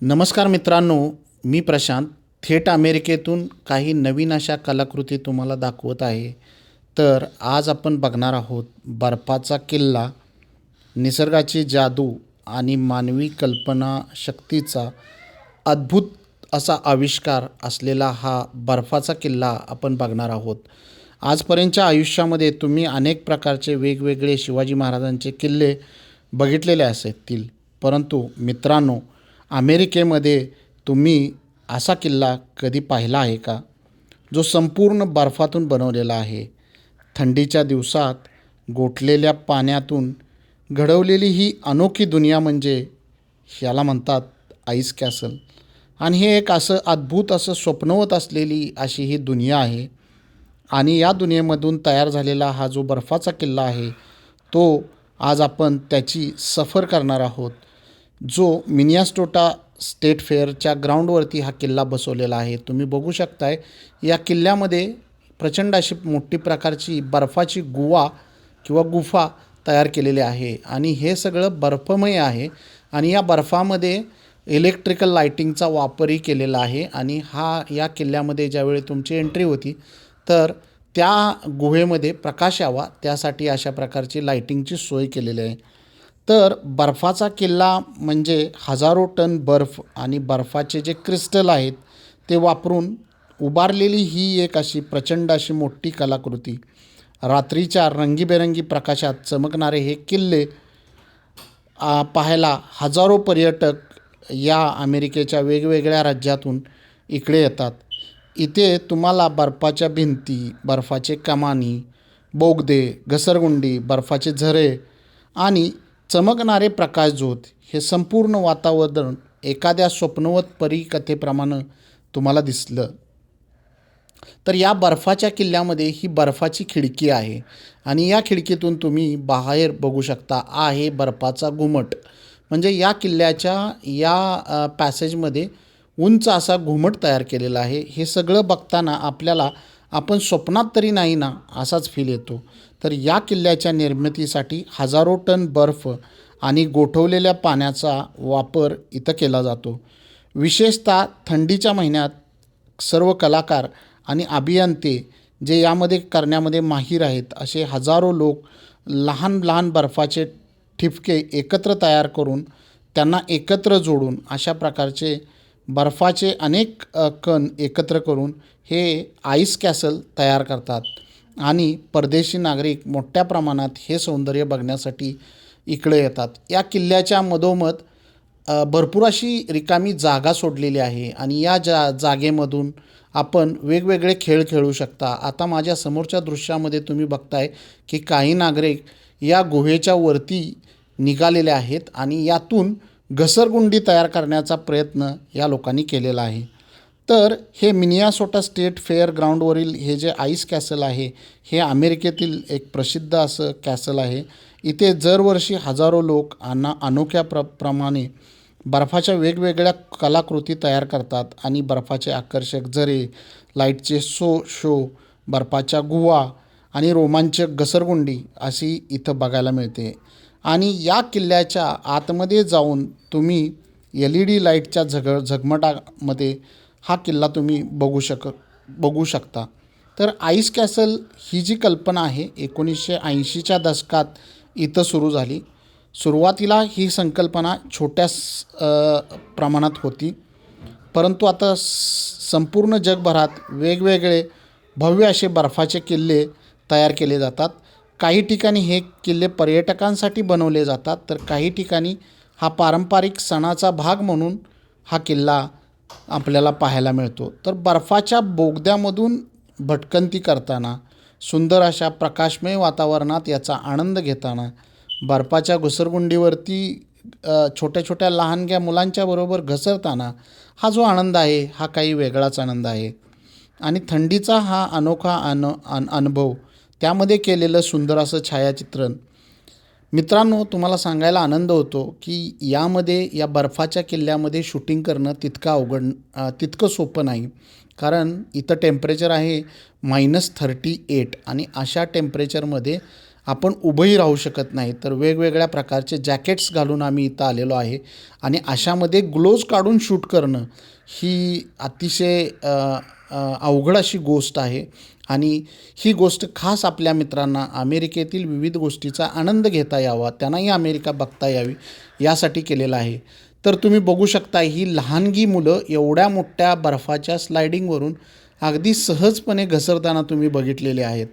नमस्कार मित्रांनो मी प्रशांत. थेट अमेरिकेतून काही नवीन अशा कलाकृती तुम्हाला दाखवत आहे. तर आज आपण बघणार आहोत बर्फाचा किल्ला निसर्गाची जादू आणि मानवी कल्पनाशक्तीचा अद्भुत असा आविष्कार असलेला हा बर्फाचा किल्ला आपण बघणार आहोत. आजपर्यंतच्या आयुष्यामध्ये तुम्ही अनेक प्रकारचे वेगवेगळे शिवाजी महाराजांचे किल्ले बघितलेले असतील परंतु मित्रांनो अमेरिकेमध्ये तुम्ही असा किल्ला कधी पाहिला आहे का? जो संपूर्ण बर्फातून बनवलेला आहे. थंडीच्या दिवसात गोठलेल्या पाण्यातून घडवलेली ही अनोखी दुनिया म्हणजे याला म्हणतात आईस कॅसल. आणि हे एक असं अद्भुत असं स्वप्नवत असलेली अशी ही दुनिया आहे. आणि या दुनियेमधून तयार झालेला हा जो बर्फाचा किल्ला आहे तो आज आपण त्याची सफर करणार आहोत. जो मिनियास्टोटा स्टेट फेअरच्या ग्राउंडवरती हा किल्ला बसवलेला आहे. तुम्ही बघू शकताय या किल्ल्यामध्ये प्रचंड अशी मोठी प्रकारची बर्फाची गुवा किंवा गुफा तयार केलेली आहे. आणि हे सगळं बर्फमय आहे आणि या बर्फामध्ये इलेक्ट्रिकल लाईटिंगचा वापरही केलेला आहे. आणि हा या किल्ल्यामध्ये ज्यावेळी तुमची एंट्री होती तर त्या गुहेमध्ये प्रकाश यावा त्यासाठी अशा प्रकारची लाईटिंगची सोय केलेली आहे. तर बर्फाचा किल्ला म्हणजे हजारो टन बर्फ आणि बर्फाचे जे क्रिस्टल आहेत ते वापरून उभारलेली ही एक अशी प्रचंड अशी मोठी कलाकृती. रात्रीच्या रंगीबेरंगी प्रकाशात चमकणारे हे किल्ले पाहायला हजारो पर्यटक या अमेरिकेच्या वेगवेगळ्या राज्यातून इकडे येतात. इथे तुम्हाला बर्फाच्या भिंती बर्फाचे कमानी बोगदे घसरगुंडी बर्फाचे झरे आणि चमकणारे प्रकाशझोत हे संपूर्ण वातावरण एखाद्या स्वप्नवत परीकथेप्रमाणे तुम्हाला दिसलं. तर या बर्फाच्या किल्ल्यामध्ये ही बर्फाची खिडकी आहे आणि या खिडकीतून तुम्ही बाहेर बघू शकता आहे बर्फाचा घुमट. म्हणजे या किल्ल्याच्या या पॅसेजमध्ये उंच असा घुमट तयार केलेला आहे. हे सगळं बघताना आपल्याला आपण स्वप्नात तरी नाही ना असाच फील येतो. तर या किल्ल्याच्या निर्मितीसाठी हजारो टन बर्फ आणि गोठवलेल्या पाण्याचा वापर इथं केला जातो. विशेषतः थंडीच्या महिन्यात सर्व कलाकार आणि अभियंते जे यामध्ये करण्यामध्ये माहीर आहेत असे हजारो लोक लहान लहान बर्फाचे ठिपके एकत्र तयार करून त्यांना एकत्र जोडून अशा प्रकारचे बर्फाचे अनेक कण एकत्र करून हे आईस कॅसल तयार करतात. आणि परदेशी नागरिक मोठ्या प्रमाणात हे सौंदर्य बघण्यासाठी इकडे येतात. या किल्ल्याच्या मधोमध भरपूर अशी रिकामी जागा सोडलेली आहे आणि या जा जागेमधून आपण वेगवेगळे खेळ खेळू शकता. आता माझ्या समोरच्या दृश्यामध्ये तुम्ही बघताय की काही नागरिक या गुहेच्या वरती निघालेले आहेत आणि यातून घसरगुंडी तयार करण्याचा प्रयत्न या लोकांनी केलेला आहे. तर हे मिनियासोटा स्टेट फेअर ग्राउंडवरील हे जे आईस कॅसल आहे हे अमेरिकेतील एक प्रसिद्ध असं कॅसल आहे. इथे दरवर्षी हजारो लोक अना अनोख्या प्र प्रमाणे बर्फाच्या वेगवेगळ्या कलाकृती तयार करतात आणि बर्फाचे आकर्षक झरे लाईटचे सो शो बर्फाच्या गुहा आणि रोमांचक घसरगुंडी अशी इथं बघायला मिळते. आणि या किल्ल्याच्या आतमध्ये जाऊन तुम्ही एल ई डी लाईटच्या झग झगमटामध्ये हा किल्ला तुम्ही बघू शक बघू शकता. तर आईस कॅसल ही जी कल्पना आहे एकोणीसशे ऐंशीच्या दशकात इथं सुरू झाली. सुरुवातीला ही संकल्पना छोट्या प्रमाणात होती. परंतु आता स- संपूर्ण जगभरात वेगवेगळे भव्य असे बर्फाचे किल्ले तयार केले जातात. काही ठिकाणी हे किल्ले पर्यटकांसाठी बनवले जातात तर काही ठिकाणी हा पारंपरिक सणाचा भाग म्हणून हा किल्ला आपल्याला पाहायला मिळतो. तर बर्फाच्या बोगद्यामधून भटकंती करताना सुंदर अशा प्रकाशमय वातावरणात याचा आनंद घेताना बर्फाच्या घसरगुंडीवरती छोट्या छोट्या लहानग्या मुलांच्या बरोबर घसरताना हा जो आनंद आहे हा काही वेगळाच आनंद आहे. आणि थंडीचा हा अनोखा अन अनुभव त्यामध्ये केलेलं सुंदर असं छायाचित्रण मित्रांनो तुम्हाला सांगायला आनंद होतो की यामध्ये या बर्फाच्या किल्ल्यामध्ये शूटिंग करणं तितकं अवघड तितकं सोपं नाही. कारण इथं टेम्परेचर आहे मायनस थर्टी एट आणि अशा टेम्परेचरमध्ये आपण उभंही राहू शकत नाही. तर वेगवेगळ्या प्रकारचे जॅकेट्स घालून आम्ही इथं आलेलो आहे आणि अशामध्ये ग्लोव्ज काढून शूट करणं ही अतिशय अवघड अशी गोष्ट आहे. आणि ही गोष्ट खास आपल्या मित्रांना अमेरिकेतील विविध गोष्टीचा आनंद घेता यावा त्यांनाही अमेरिका बघता यावी यासाठी केलेलं आहे. तर तुम्ही बघू शकता ही लहानगी मुलं एवढ्या मोठ्या बर्फाच्या स्लायडिंगवरून अगदी सहजपणे घसरताना तुम्ही बघितलेले आहेत.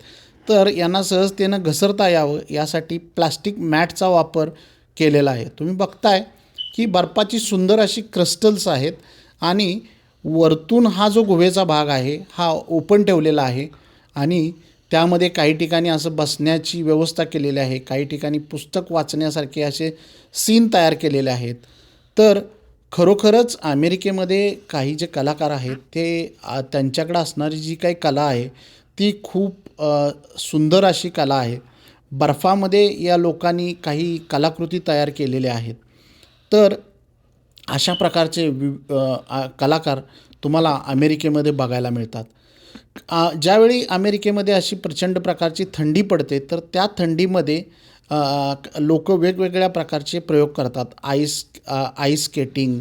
तर यांना सहजतेनं घसरता यावं यासाठी प्लास्टिक मॅटचा वापर केलेला आहे. तुम्ही बघताय की बर्फाची सुंदर अशी क्रिस्टल्स आहेत आणि वरतून हा जो गुहेचा भाग आहे हा ओपन ठेवलेला आहे आणि त्यामध्ये काही ठिकाणी असं बसण्याची व्यवस्था केलेली आहे काही ठिकाणी पुस्तक वाचण्यासारखे असे सीन तयार केलेले आहेत. तर खरोखरच अमेरिकेमध्ये काही जे कलाकार आहेत ते त्यांच्याकडं असणारी जी काही कला आहे ती खूप सुंदर अशी कला आहे. बर्फामध्ये या लोकांनी काही कलाकृती तयार केलेल्या आहेत. तर अशा प्रकारचे वि कलाकार तुम्हाला अमेरिकेमध्ये बघायला मिळतात. ज्यावेळी अमेरिकेमध्ये अशी प्रचंड प्रकारची थंडी पडते तर त्या थंडीमध्ये लोक वेगवेगळ्या प्रकारचे प्रयोग करतात. आईस आईस स्केटिंग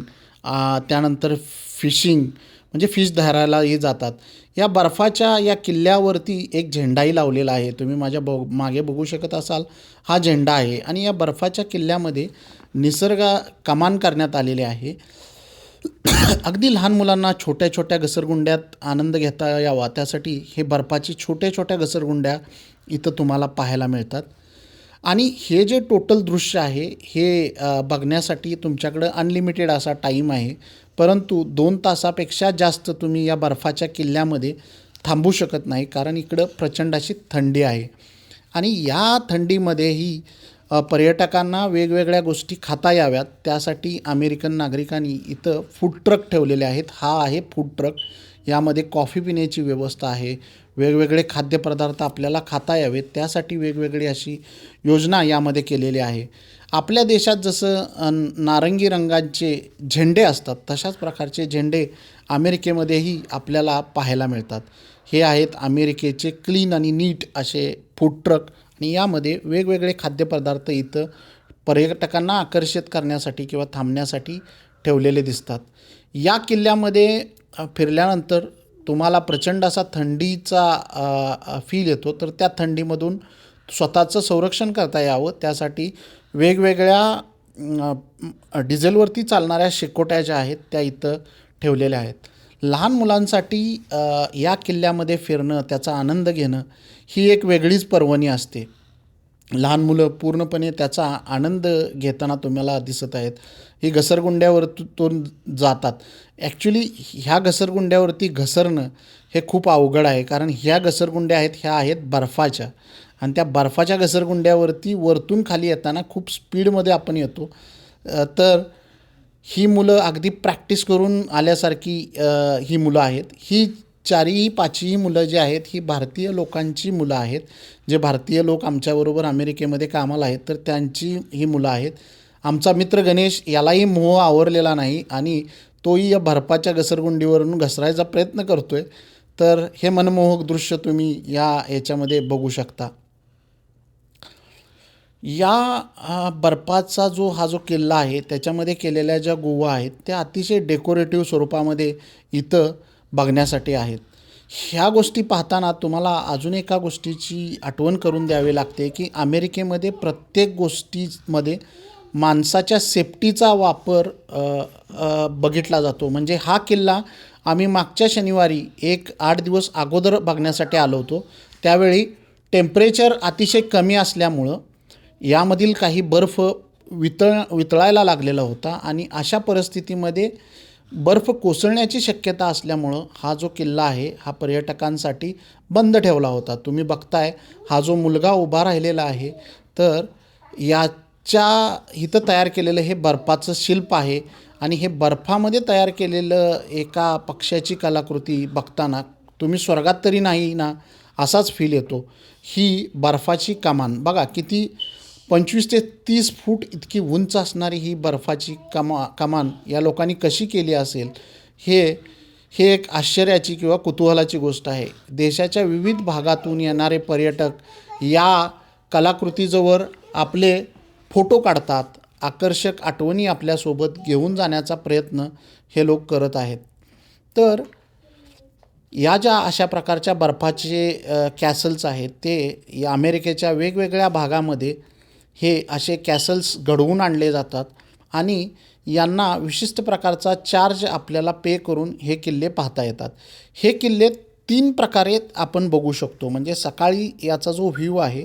त्यानंतर फिशिंग म्हणजे फिश धरायलाही जातात. या बर्फाच्या या किल्ल्यावरती एक झेंडाही लावलेला आहे. तुम्ही माझ्या बघ मागे बघू शकत असाल. हा झेंडा आहे. आणि या बर्फाच्या किल्ल्यामध्ये निसर्ग कमान करण्यात आलेले आहे. अगदी लहान मुलांना छोट्या छोट्या घसरगुंड्यात आनंद घेता यावा. त्यासाठी हे बर्फाची छोट्या छोट्या घसरगुंड्या इथं तुम्हाला पाहायला मिळतात. आणि हे जे टोटल दृश्य आहे हे बघण्यासाठी तुमच्याकडं अनलिमिटेड असा टाईम आहे. परंतु दोन तासापेक्षा जास्त तुम्ही या बर्फाच्या किल्ल्यामध्ये थांबू शकत नाही. कारण इकडं प्रचंड अशी थंडी आहे. आणि या थंडीमध्येही पर्यटकांना वेगवेगळ्या गोष्टी खाता याव्यात. त्यासाठी अमेरिकन नागरिकांनी इथं फूड ट्रक ठेवलेले आहेत. हा आहे फूड ट्रक यामध्ये कॉफी पिण्याची व्यवस्था आहे. वेगवेगळे खाद्यपदार्थ आपल्याला खाता यावेत. त्यासाठी वेगवेगळी अशी योजना यामध्ये केलेली आहे. आपल्या देशात जसं नारंगी रंगांचे झेंडे असतात तशाच प्रकारचे झेंडे अमेरिकेमध्येही आपल्याला पाहायला मिळतात. हे आहेत अमेरिकेचे क्लीन आणि नीट असे फूड ट्रक आणि यामध्ये वेगवेगळे खाद्यपदार्थ इथं पर्यटकांना आकर्षित करण्यासाठी किंवा थांबण्यासाठी ठेवलेले दिसतात. या किल्ल्यामध्ये फिरल्यानंतर तुम्हाला प्रचंड असा थंडीचा फील येतो. तर त्या थंडीमधून स्वतःचं संरक्षण करता यावं. त्यासाठी वेगवेगळ्या डिझेलवरती चालणाऱ्या शेकोट्या ज्या आहेत त्या इथं ठेवलेल्या आहेत. लहान मुलांसाठी या किल्ल्यामध्ये फिरणं त्याचा आनंद घेणं ही एक वेगळीच पर्वणी असते. लहान मुलं पूर्णपणे त्याचा आनंद घेताना तुम्हाला दिसत आहेत. ही घसरगुंड्यावरतून जातात. ॲक्च्युली ह्या घसरगुंड्यावरती घसरणं हे खूप अवघड आहे. कारण ह्या घसरगुंड्या आहेत ह्या आहेत बर्फाच्या. आणि त्या बर्फाच्या घसरगुंड्यावरती वरतून खाली येताना खूप स्पीडमध्ये आपण येतो. तर ही मुलं अगदी प्रॅक्टिस करून आल्यासारखी ही मुलं आहेत. ही चारही पाचही मुलं जी आहेत ही भारतीय लोकांची मुलं आहेत. जे भारतीय लोक आमच्याबरोबर अमेरिकेमध्ये कामाला आहेत तर त्यांची ही मुलं आहेत. आमचा मित्र गणेश यालाही मोह आवरलेला नाही आणि तोही या बर्फाच्या घसरगुंडीवरून घसरायचा प्रयत्न करतो आहे तर हे मनमोहक दृश्य तुम्ही या याच्यामध्ये बघू शकता. या बर्फाचा जो हा जो किल्ला आहे त्याच्यामध्ये केलेल्या ज्या गुहा आहेत त्या अतिशय डेकोरेटिव्ह स्वरूपामध्ये इथं बघण्यासाठी आहेत. ह्या गोष्टी पाहताना तुम्हाला अजून एका गोष्टीची आठवण करून द्यावी लागते की अमेरिकेमध्ये प्रत्येक गोष्टीमध्ये माणसाच्या सेफ्टीचा वापर बघितला जातो. म्हणजे हा किल्ला आम्ही मागच्या शनिवारी एक आठ दिवस अगोदर बघण्यासाठी आलो होतो. त्यावेळी टेम्परेचर अतिशय कमी असल्यामुळं यामधील काही बर्फ वितळ वितळायला लागलेला होता आणि अशा परिस्थितीमध्ये बर्फ कोसळण्याची शक्यता असल्यामुळं हा जो किल्ला आहे हा पर्यटकांसाठी बंद ठेवला होता. तुम्ही बघताय हा जो मुलगा उभा राहिलेला आहे तर याच्या इथं तयार केलेलं हे बर्फाचं शिल्प आहे आणि हे बर्फामध्ये तयार केलेलं एका पक्ष्याची कलाकृती बघताना तुम्ही स्वर्गात तरी नाही ना असाच फील येतो. ही बर्फाची कमान. बघा किती पंचवीस ते तीस फूट इतकी उंच असणारी ही बर्फाची कमा कमान या लोकांनी कशी केली असेल हे हे एक आश्चर्याची किंवा कुतूहलाची गोष्ट आहे. देशाच्या विविध भागातून येणारे पर्यटक या कलाकृतीजवळ आपले फोटो काढतात. आकर्षक आठवणी आपल्यासोबत घेऊन जाण्याचा प्रयत्न हे लोक करत आहेत. तर या ज्या अशा प्रकारच्या बर्फाचे कॅसल्स आहेत ते या अमेरिकेच्या वेगवेगळ्या भागामध्ये हे असे कॅसल्स घडवून आणले जातात आणि यांना विशिष्ट प्रकारचा चार्ज आपल्याला पे करून हे किल्ले पाहता येतात. हे किल्ले तीन प्रकारे आपण बघू शकतो. म्हणजे सकाळी याचा जो व्ह्यू आहे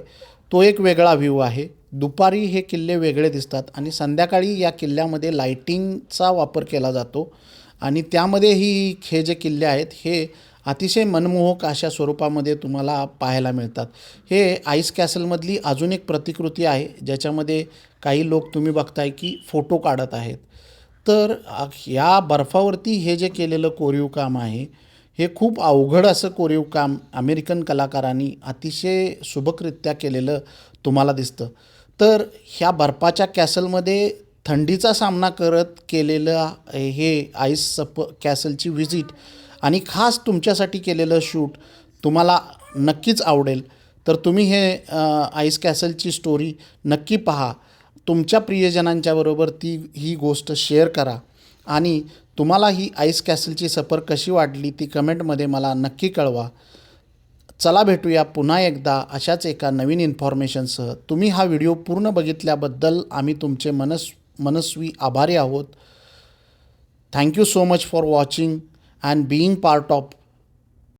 तो एक वेगळा व्ह्यू आहे. दुपारी हे किल्ले वेगळे दिसतात आणि संध्याकाळी या किल्ल्यामध्ये लाईटिंगचा वापर केला जातो. आणि त्यामध्येही हे जे किल्ले आहेत हे अतिशय मनमोहक अशा स्वरूपामध्ये तुम्हाला पाहायला मिळतात. हे आईस कॅसलमधली अजून एक प्रतिकृती आहे ज्याच्यामध्ये काही लोक तुम्ही बघताय की फोटो काढत आहेत. तर या बर्फावरती हे जे केलेलं कोरीव काम आहे हे खूप अवघड असं कोरीव काम अमेरिकन कलाकारांनी अतिशय सुबकरित्या केलेलं तुम्हाला दिसतं. तर ह्या बर्फाच्या कॅसलमध्ये थंडीचा सामना करत केलेलं हे आईस सप कॅसलची व्हिजिट आणि खास तुमच्यासाठी केलेलं शूट तुम्हाला नक्कीच आवडेल. तर तुम्ही हे आईस कॅसलची स्टोरी नक्की पहा. तुमच्या प्रियजनांच्याबरोबर ती ही गोष्ट शेअर करा. आणि तुम्हाला ही आईस कॅसलची सफर कशी वाटली ती कमेंटमध्ये मला नक्की कळवा. चला भेटूया पुन्हा एकदा अशाच एका नवीन इन्फॉर्मेशनसह तुम्ही हा व्हिडिओ पूर्ण बघितल्याबद्दल आम्ही तुमचे मनस मनस्वी आभारी आहोत. Thank you so much for watching and being part of